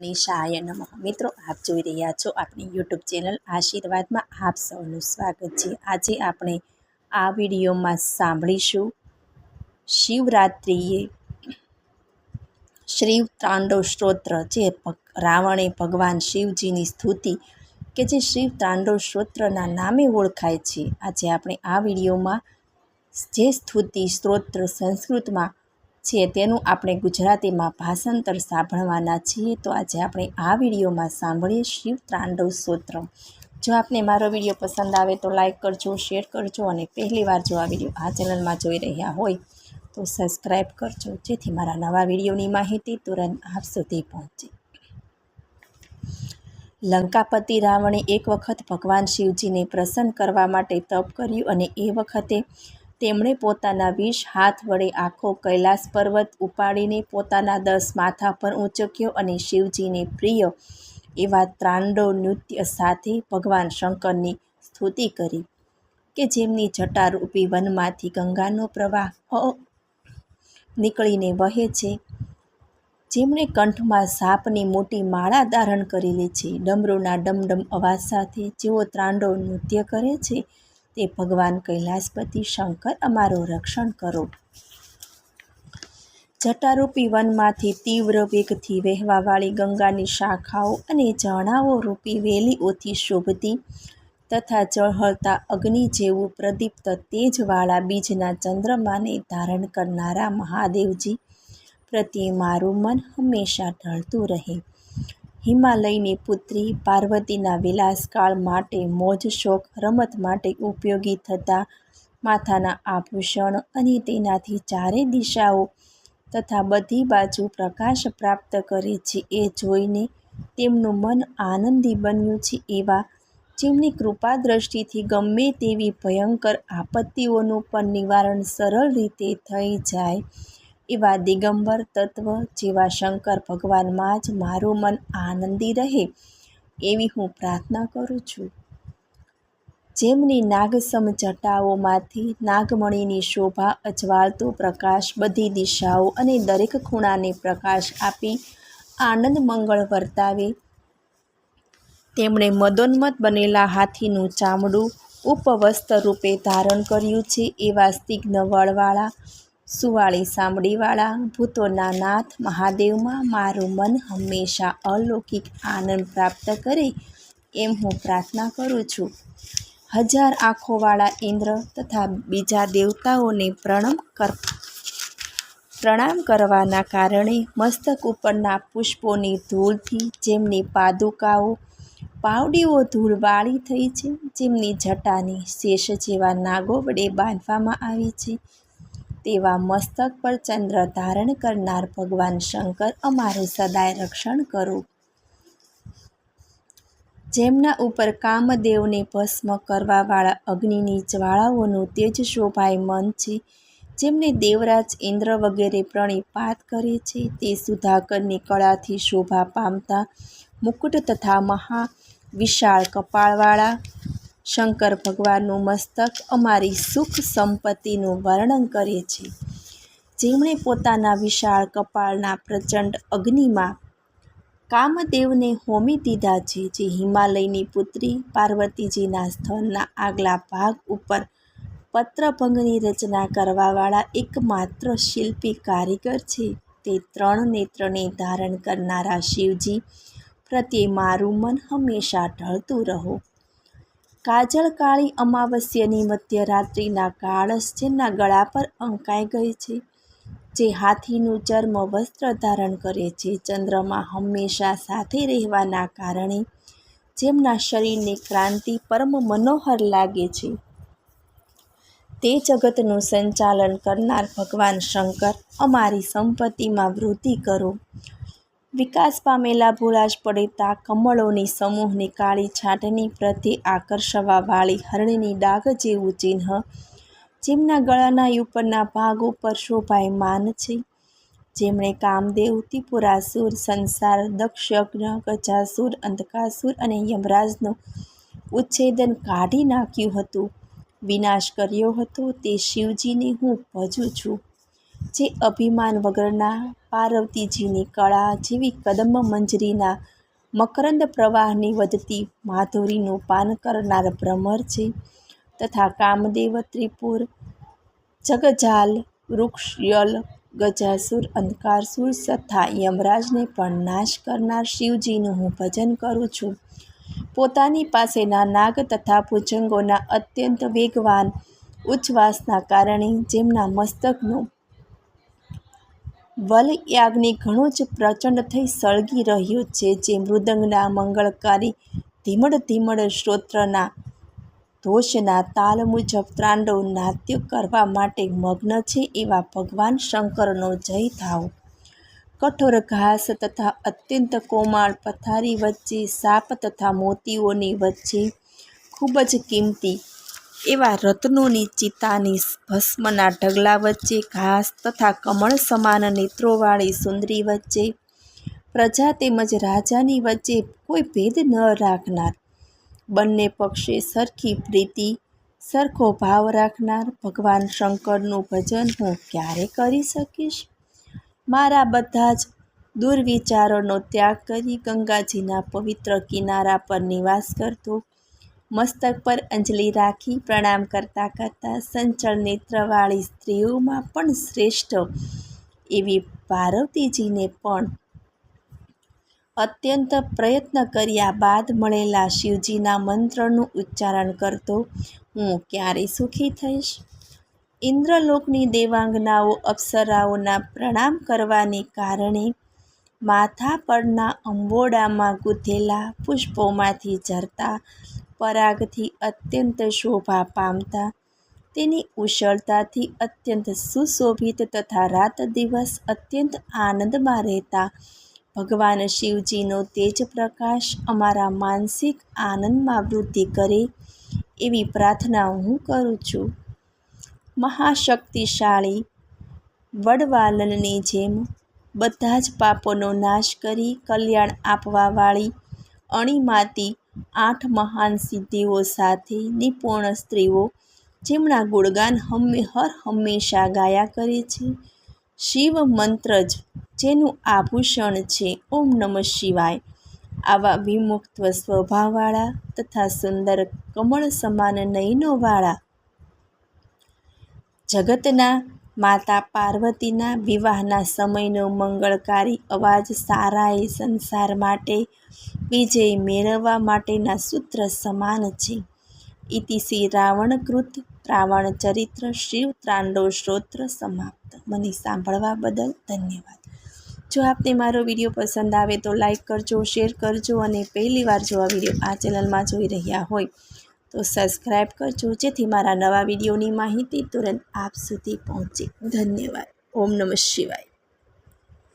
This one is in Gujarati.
નિશાય નમઃ. મિત્રો, આપ જોઈ રહ્યા છો આપણી યુટ્યુબ ચેનલ આશીર્વાદમાં આપ સૌનું સ્વાગત છે. આજે આપણે આ વિડીયોમાં સાંભળીશું શિવરાત્રિએ શ્રીવ તાંડવ સ્તોત્ર જે રાવણે ભગવાન શિવજીની સ્તુતિ કે જે શિવ તાંડવ સ્ત્રોત્રના નામે ઓળખાય છે. આજે આપણે આ વિડીયોમાં જે સ્તુતિ સ્ત્રોત્ર સંસ્કૃતમાં છે તેનું આપણે ગુજરાતીમાં ભાષાંતર સાંભળવાના છીએ. તો આજે આપણે આ વિડીયોમાં સાંભળીએ શિવ તાંડવ સ્તોત્ર જો આપને મારો વીડિયો પસંદ આવે તો લાઇક કરજો, શેર કરજો અને પહેલીવાર જો આ વીડિયો આ ચેનલમાં જોઈ રહ્યા હોય તો સબસ્ક્રાઈબ કરજો. જેથી મારા નવા વિડીયોની માહિતી તુરંત આપ સુધી પહોંચે. લંકાપતિ રાવણે એક વખત ભગવાન શિવજીને પ્રસન્ન કરવા માટે તપ કર્યું અને એ વખતે તેમણે પોતાના વીસ હાથ વડે આખો કૈલાસ પર્વત ઉપાડીને પોતાના દસ માથા પર ઊંચક્યો અને શિવજીને પ્રિય એવા ત્રાંડવ નૃત્ય સાથે ભગવાન શંકરની સ્તુતિ કરી કે જેમની જટારૂપી વનમાંથી ગંગાનો પ્રવાહ નીકળીને વહે છે. જેમણે કંઠમાં સાપની મોટી માળા ધારણ કરેલી છે. ડમરૂના ડમડમ અવાજ સાથે જેઓ ત્રાંડવ નૃત્ય કરે છે તે ભગવાન કૈલાસપતિ શંકર અમારું રક્ષણ કરો. જટારૂપી વનમાંથી તીવ્ર વેગથી વહેવાવાળી ગંગાની શાખાઓ અને ઝરણાઓ રૂપી વેલીઓથી શોભતી તથા ઝળહળતા અગ્નિ જેવું પ્રદીપ્ત તેજવાળા બીજના ચંદ્રમાને ધારણ કરનારા મહાદેવજી પ્રત્યે મારું મન હંમેશા ઢળતું રહે. હિમાલયની પુત્રી પાર્વતીના વિલાસકાળ માટે મોજ શોખ રમત માટે ઉપયોગી થતા માથાના આભૂષણ અને તેનાથી ચારે દિશાઓ તથા બધી બાજુ પ્રકાશ પ્રાપ્ત કરે છે. એ જોઈને તેમનું મન આનંદી બન્યું છે એવા જેમની કૃપા દ્રષ્ટિથી ગમે તેવી ભયંકર આપત્તિઓનું પણ નિવારણ સરળ રીતે થઈ જાય એવા દિગંબર તત્વ જેવા શંકર ભગવાનમાં જ મારું મન આનંદી રહે, એવી હું પ્રાર્થના કરું છું. જેમની નાગસમ જટાઓમાંથી નાગમણીની શોભા અજવાળતો પ્રકાશ બધી દિશાઓ અને દરેક ખૂણાને પ્રકાશ આપી આનંદ મંગળ વર્તાવે. તેમણે મદોન્મત બનેલા હાથીનું ચામડું ઉપવસ્ત્ર રૂપે ધારણ કર્યું છે એવા સ્તિગ્ન વળવાળા સુવાળી સાંભળીવાળા ભૂતોના નાથ મહાદેવમાં મારું મન હંમેશા અલૌકિક આનંદ પ્રાપ્ત કરે એમ હું પ્રાર્થના કરું છું. હજાર આંખોવાળા ઇન્દ્ર તથા બીજા દેવતાઓને પ્રણામ કર, પ્રણામ કરવાના કારણે મસ્તક ઉપરના પુષ્પોની ધૂળથી જેમની પાદુકાઓ, પાવડીઓ ધૂળવાળી થઈ છે, જેમની જટાને શેષ જેવા નાગો વડે બાંધવામાં આવી છે તેવા મસ્તક પર ચંદ્ર ધારણ કરનાર ભગવાન શંકર અમારું સદાય રક્ષણ કરો. જેમના ઉપર કામદેવને ભસ્મ કરવાવાળા અગ્નિની જ્વાળાઓનું તેજ શોભાયમાન છે, જેમને દેવરાજ ઇન્દ્ર વગેરે પ્રણિપાત કરે છે, તે સુધાકરની કળાથી શોભા પામતા મુકુટ તથા મહા વિશાળ કપાળવાળા શંકર ભગવાનનું મસ્તક અમારી સુખ સંપત્તિનું વર્ણન કરે છે. જેમણે પોતાના વિશાળ કપાળના પ્રચંડ અગ્નિમાં કામદેવને હોમી દીધા છે, જે હિમાલયની પુત્રી પાર્વતીજીના સ્થળના આગલા ભાગ ઉપર પત્રભંગની રચના કરવાવાળા એકમાત્ર શિલ્પી કારીગર છે. તે ત્રણ નેત્રને ધારણ કરનારા શિવજી પ્રત્યે મારું મન હંમેશા ઢળતું રહો. કાજળ કાળી અમાવસ્યની મધ્યરાત્રિના કાળસ જેમના ગળા પર અંકાઈ ગઈ છે. જે હાથીનું ચર્મ વસ્ત્ર ધારણ કરે છે, ચંદ્રમાં હંમેશા સાથે રહેવાના કારણે જેમના શરીરની ક્રાંતિ પરમ મનોહર લાગે છે. તે જગતનું સંચાલન કરનાર ભગવાન શંકર, અમારી સંપત્તિમાં વૃદ્ધિ કરો. વિકાસ પામેલા ભૂરાજ પડેતા કમળોની સમૂહની કાળી છાંટની પ્રત્યે આકર્ષવાવાળી હરણીની ડાઘ જેવું ચિહ્ન, જેમના ગળાના ઉપરના ભાગ ઉપર શોભાયમાન છે. જેમણે કામદેવ, ત્રિપુરાસુર, સંસાર દક્ષયજ્ઞ ગજાસુર, અંધકાસુર અને યમરાજનું ઉચ્છેદન કાઢી નાખ્યું હતું. વિનાશ કર્યો હતો તે શિવજીને હું ભજું છું. જે અભિમાન વગરના પાર્વતીજીની કળા જેવી કદમ મંજરીના મકરંદ પ્રવાહની વધતી માધુરીનું પાન કરનાર ભ્રમર છે તથા કામદેવ ત્રિપુર, જગજાલ, વૃક્ષ ગજાસુર અંધકારસુર તથા યમરાજને પણ નાશ કરનાર શિવજીનું હું ભજન કરું છું. પોતાની પાસેના નાગ તથા ભુજંગોના અત્યંત વેગવાન ઉચ્છવાસના કારણે જેમના મસ્તકનું વલયાગ્નિ ઘણું જ પ્રચંડ થઈ સળગી રહ્યું છે જે મૃદંગના મંગળકારી ધીમડ ધીમડ શ્રોત્રના ઘોષના તાલ મુજબ ત્રાંડવ નાટ્ય કરવા માટે મગ્ન છે એવા ભગવાન શંકરનો જય થાવ. કઠોર ઘાસ તથા અત્યંત કોમળ પથારી વચ્ચે સાપ તથા મોતીઓની વચ્ચે ખૂબ જ કિંમતી એવા રત્નોની ચિત્તાની ભસ્મના ઢગલા વચ્ચે ઘાસ તથા કમળ સમાન નેત્રોવાળી સુંદરી વચ્ચે, પ્રજા તેમજ રાજાની વચ્ચે કોઈ ભેદ ન રાખનાર. બંને પક્ષે સરખી પ્રીતિ, સરખો ભાવ રાખનાર. ભગવાન શંકરનું ભજન હું ક્યારે કરી શકીશ? મારા બધા જ દુર્વિચારોનો ત્યાગ કરી ગંગાજીના પવિત્ર કિનારા પર નિવાસ કરતો મસ્તક પર અંજલિ રાખી પ્રણામ કરતાં કરતાં સંચળ નેત્રવાળી સ્ત્રીઓમાં પણ શ્રેષ્ઠ એવી પાર્વતીજીને પણ અત્યંત પ્રયત્ન કર્યા બાદ મળેલા શિવજીના મંત્રનું ઉચ્ચારણ કરતો, હું ક્યારે સુખી થઈશ? ઇન્દ્રલોકની દેવાંગનાઓ અપ્સરાઓના પ્રણામ કરવાને કારણે માથા પરના અંબોડામાં ગૂંથેલા પુષ્પોમાંથી ઝરતા પરાગથી અત્યંત શોભા પામતા. તેની ઉછળતાથી અત્યંત સુશોભિત તથા રાત દિવસ અત્યંત આનંદમાં રહેતા. ભગવાન શિવજીનો તેજ પ્રકાશ અમારા માનસિક આનંદમાં વૃદ્ધિ કરે એવી પ્રાર્થના હું કરું છું. મહાશક્તિશાળી વડવાલનની જેમ બધા જ પાપોનો નાશ કરી કલ્યાણ આપવાવાળી અણીમાતી આઠ મહાન સિદ્ધિઓ સાથે નિપુણ સ્ત્રીઓ, જેમના ગુણગાન હર હંમેશા ગાયા કરે છે. શિવ મંત્ર જ જેનું આભૂષણ છે, ઓમ નમઃ શિવાય. આવા વિમુક્ત સ્વભાવવાળા તથા સુંદર કમળ સમાન નયનોવાળા જગતના માતા પાર્વતીના વિવાહના સમયનો મંગળકારી અવાજ સારાએ સંસાર માટે વિજય મેળવવા માટેના સૂત્ર સમાન છે. ઇતિશ્રી રાવણકૃત, રાવણ ચરિત્ર, શિવ ત્રાંડો શ્રોત્ર સમાપ્ત. મને સાંભળવા બદલ ધન્યવાદ. જો આપને મારો વીડિયો પસંદ આવે તો લાઈક કરજો, શેર કરજો અને પહેલીવાર જો આ વીડિયો આ ચેનલમાં જોઈ રહ્યા હોય તો સબસ્ક્રાઈબ કરજો, જેથી મારા નવા વિડીયોની માહિતી તુરંત આપ સુધી પહોંચે. ધન્યવાદ. ઓમ નમઃ શિવાય.